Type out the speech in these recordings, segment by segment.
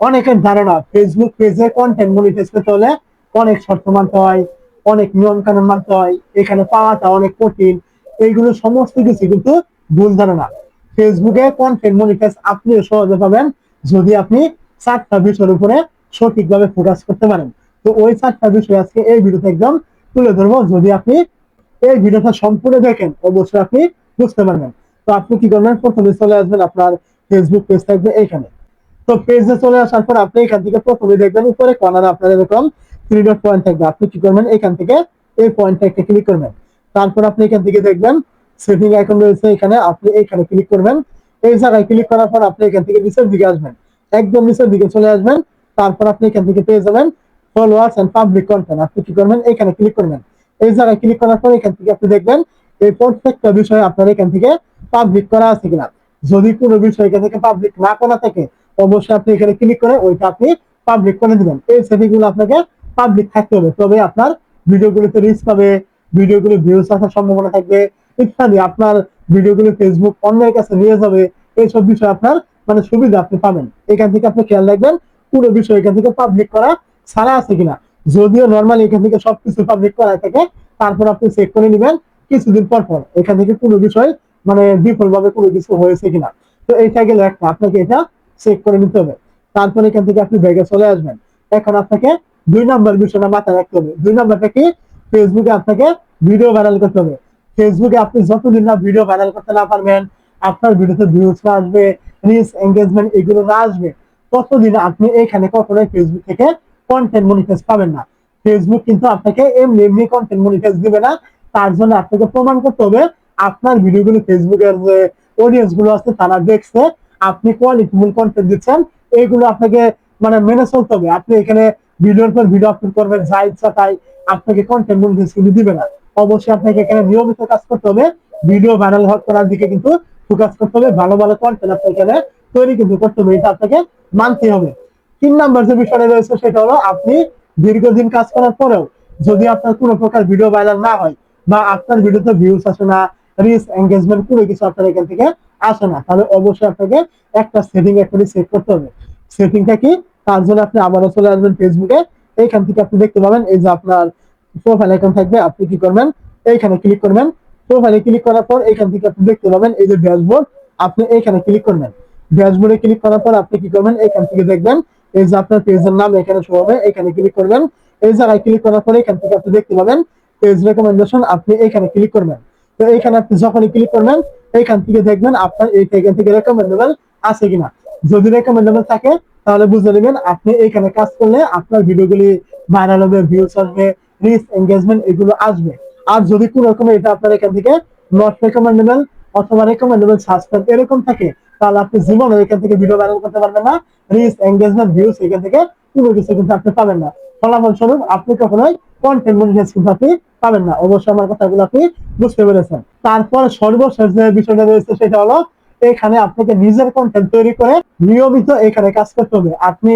অনেকের ধারণা ফেসবুক পেজে কন্টেন্ট মনিটাইজ করতে হলে অনেক শর্ত মানতে হয়, অনেক নিয়ম কানুন মানতে হয়, এখানে পাওয়াটা অনেক কঠিন, এইগুলো সমস্ত কিছু কিন্তু ভুল ধারণা। ফেসবুকে কন্টেন্ট মনিটাইজ আপনি সহজে পাবেন যদি আপনি চারটা বিষয়ের উপরে সঠিকভাবে ফোকাস করতে পারেন। তো ওই চারটা বিষয় আজকে এই ভিডিওতে একদম তুলে ধরবো, যদি আপনি এই ভিডিওটা সম্পূর্ণ দেখেন, অবশ্যই আপনি বুঝতে পারবেন। তো আপনি কি করবেন? প্রথমে চলে আসবেন আপনার ফেসবুক পেজ থাকবে এখানে। তো পেজে চলে আসার পর আপনি এখান থেকে প্রথমে দেখবেন উপরে কর্নারে আপনার এরকম থ্রি ডট পয়েন্ট থাকবে। আপনি কি করবেন? এখান থেকে এই পয়েন্টটা একটা ক্লিক করবেন। তারপর আপনি এখান থেকে দেখবেন সেটিং আইকন রয়েছে এখানে। আপনি এখানে ক্লিক করবেন। এই জায়গায় ক্লিক করার পর আপনি এখান থেকে নিচের দিকে আসবেন। একদম নিচের দিকে চলে আসবেন। তারপর আপনি এখান থেকে পেয়ে যাবেন ফলোয়ার্স এন্ড পাবলিক কন্টেন্ট আপনি কি করবেন? এখানে ক্লিক করবেন। এই জায়গায় ক্লিক করার পর এখান থেকে আপনি দেখবেন এই প্রত্যেকটা বিষয় আপনার এখান থেকে পাবলিক করা আছে কিনা। যদি কোনো বিষয় এখান থেকে পাবলিক না করা থাকে অবশ্যই আপনি এখানে ক্লিক করে ওইটা আপনি পাবলিক করে দিবেন। এই সেটিংগুলো আপনাকে পাবলিক থাকতে হবে। তবে আপনার ভিডিওগুলোতে রিচ পাবে, ভিডিওগুলো ভিউজ আসার সম্ভাবনা থাকবে, ইত্যাদি। আপনার ভিডিওগুলো ফেসবুক অন্যের কাছে নিয়ে যাবে, এইসব বিষয় আপনার মানে সুবিধা আপনি পাবেন। এখান থেকে আপনি খেয়াল রাখবেন, পুরো বিষয় এখান থেকে পাবলিক করা ছাড়া আছে কিনা। যদিও নর্মালি এখান থেকে সবকিছু পাবলিক করা থাকে, তারপর আপনি চেক করে নেবেন কিছুদিন পর পর এখান থেকে কোনো বিষয় মানে বিফল ভাবে কোনো কিছু হয়েছে কিনা। তো এইটা গেলে একটা, আপনাকে এটা চেক করে নিতে হবে। তারপর এখান থেকে আপনি ব্যাগে চলে আসবেন। এখন আপনাকে দুই নম্বর বিষয়টা মাথায় রাখতে হবে। দুই নাম্বারটা কি? ফেসবুকে আপনাকে ভিডিও ভাইরাল করতে হবে। ফেসবুকে আপনি যতদিন না ভিডিও ভাইরাল করতে না পারবেন, আপনার ভিডিওতে ভিউজ না আসবে রিচ এঙ্গেজমেন্ট এগুলো না আসবে, ততদিন আপনি এখানে কখনোই ফেসবুক থেকে কন্টেন্ট মনিটাইজ পাবেন না। ফেসবুক কিন্তু আপনাকে এমনি এমনি কন্টেন্ট মনিটাইজ দিবে না। তার জন্য আপনাকে প্রমাণ করতে হবে, আপনার ভিডিওগুলো ফেসবুকের যে অডিয়েন্সগুলো আছে, তারা দেখছে আপনি কোয়ালিটিফুল কন্টেন্ট দিচ্ছেন, এইগুলো আপনাকে মানে মেনে চলতে হবে। আপনি এখানে ভিডিওর পর ভিডিও আপলোড করবেন, যা ইচ্ছা তাই আপনাকে কন্টেন্ট মনিটাইজ কিন্তু দিবে না। অবশ্যই আপনাকে এখানে নিয়মিত কাজ করতে হবে। ভিডিও ভাইরাল করার দিকে কিন্তু ফোকাস করতে হবে। ভালো ভালো কন্টেন্ট আপনাকে এখানে তৈরি কিন্তু করতে হবে। এটা আপনাকে মানতে হবে। তিন নাম্বার যে বিষয়টা রয়েছে, সেটা হলো আপনি দীর্ঘদিন কাজ করার পরেও যদি আপনার কোনো প্রকার ভিডিও ভাইরাল না হয় বা আপনার ভিডিওতে ভিউজ আসে না রিচ এঙ্গেজমেন্ট কোনো কিছু আপনার এখান থেকে আসে না, তাহলে অবশ্যই আপনাকে একটা সেটিং একটা সেট করতে হবে। সেটিংটা কি? তার জন্য আপনি আবারও চলে আসবেন ফেসবুকে এইখান থেকে আপনি দেখতে পাবেন এই যে আপনার প্রোফাইল আইকন থাকবে, আপনি কি করবেন? এইখানে ক্লিক করবেন। প্রোফাইলে ক্লিক করার পর এইখান থেকে আপনি দেখতে পাবেন এই যে ড্যাশবোর্ড আপনি এইখানে ক্লিক করবেন। ড্যাশবোর্ডে ক্লিক করার পর আপনি কি করবেন? এখান থেকে দেখবেন এই যে আপনার পেজের নাম এখানে শো হবে এখানে ক্লিক করবেন। এই জায়গায় ক্লিক করার পরে এখান থেকে আপনি দেখতে পাবেন পেজ রেকমেন্ডেশন আপনি এখানে ক্লিক করবেন। তো এইখানে আপনি যখনই ক্লিক করবেন এইখান থেকে দেখবেন আপনার এখান থেকে রেকমেন্ডেবল আছে কিনা। যদি রেকমেন্ডেবল থাকে, তাহলে বুঝে নেবেন আপনি এখানে কাজ করলে আপনার ভিডিওগুলি ভাইরাল হবে ভিউজ আসবে রিচ এঙ্গেজমেন্ট এগুলো আসবে। আর যদি কোনো রকম এটা আপনার এখান থেকে নট রেকমেন্ডেবল অথবা রেকমেন্ডেবল সাবস্ক্রাইব এরকম থাকে, তাহলে আপনি জীবনে এখান থেকে ভিডিও ভাইরাল করতে পারবেন না রিচ এঙ্গেজমেন্ট ভিউজ এখান থেকে কোনো কিছু কিন্তু আপনি পাবেন না। ফলাফল স্বরূপ আপনি কখনোই কন্টেন্ট মনিটাইজ পাবেন না। অবশ্যই আমার কথাগুলো আপনি বুঝতে পেরেছেন। তারপর সর্বশেষ যে বিষয়টা রয়েছে সেটা হলো, এখানে আপনাকে নিজের কন্টেন্ট তৈরি করে নিয়মিত এখানে কাজ করতে হবে। আপনি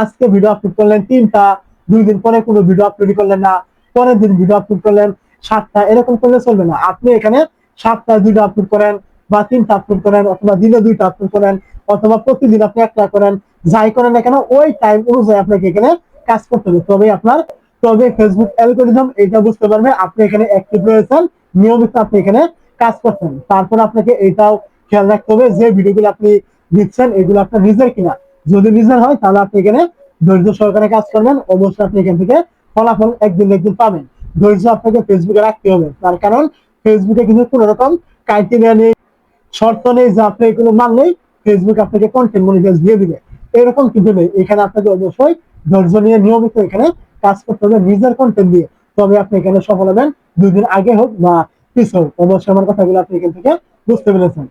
আজকে ভিডিও আপলোড করলেন তিনটা, দুই দিন পরে কোনো ভিডিও আপলোড করলেন না, পরের দিন ভিডিও আপলোড করলেন সাতটা, এরকম করলে চলবে না। আপনি এখানে সাতটা ভিডিও আপলোড করেন বা তিনটা আপলোড করেন অথবা দিনে দুইটা আপলোড করেন অথবা প্রতিদিন আপনি একটা করেন, যাই করেন না কেন, ওই টাইম অনুযায়ী আপনাকে এখানে কাজ করতে হবে। তবে আপনার, তবে ফেসবুক অ্যালগোরিদম এটা বুঝতে পারবে, আপনি এখানে অ্যাক্টিভ রয়েছেন, নিয়মিত আপনি এখানে কাজ করছেন। তারপর আপনাকে এটাও খেয়াল রাখতে হবে যে ভিডিওগুলো আপনি দিচ্ছেন, এগুলো আপনার নিজের কিনা। যদি নিজের হয়, তাহলে আপনি এখানে ধৈর্য সহকারে কাজ করবেন, অবশ্যই আপনি এখান থেকে ফলাফল একদিন একদিন পাবেন। ধৈর্য আপনাকে ফেসবুকে রাখতে হবে। তার কারণ ফেসবুকে কিন্তু কোনো রকম ক্রাইটেরিয়া নেই, শর্ত নেই যে আপনি এগুলো মানলেই ফেসবুক আপনাকে কন্টেন্ট মনিটাইজ দিয়ে দিবে। এরকম কিন্তু নেই। এখানে আপনাকে অবশ্যই ধৈর্য নিয়ে নিয়মিত এখানে কাজ করতে হবে, নিজের কন্টেন্ট দিয়ে। তবে আপনি এখানে সফল হবেন দুই দিন আগে হোক বা পিছ হোক। অবশ্যই আমার কথাগুলো আপনি এখান থেকে বুঝতে পেরেছেন।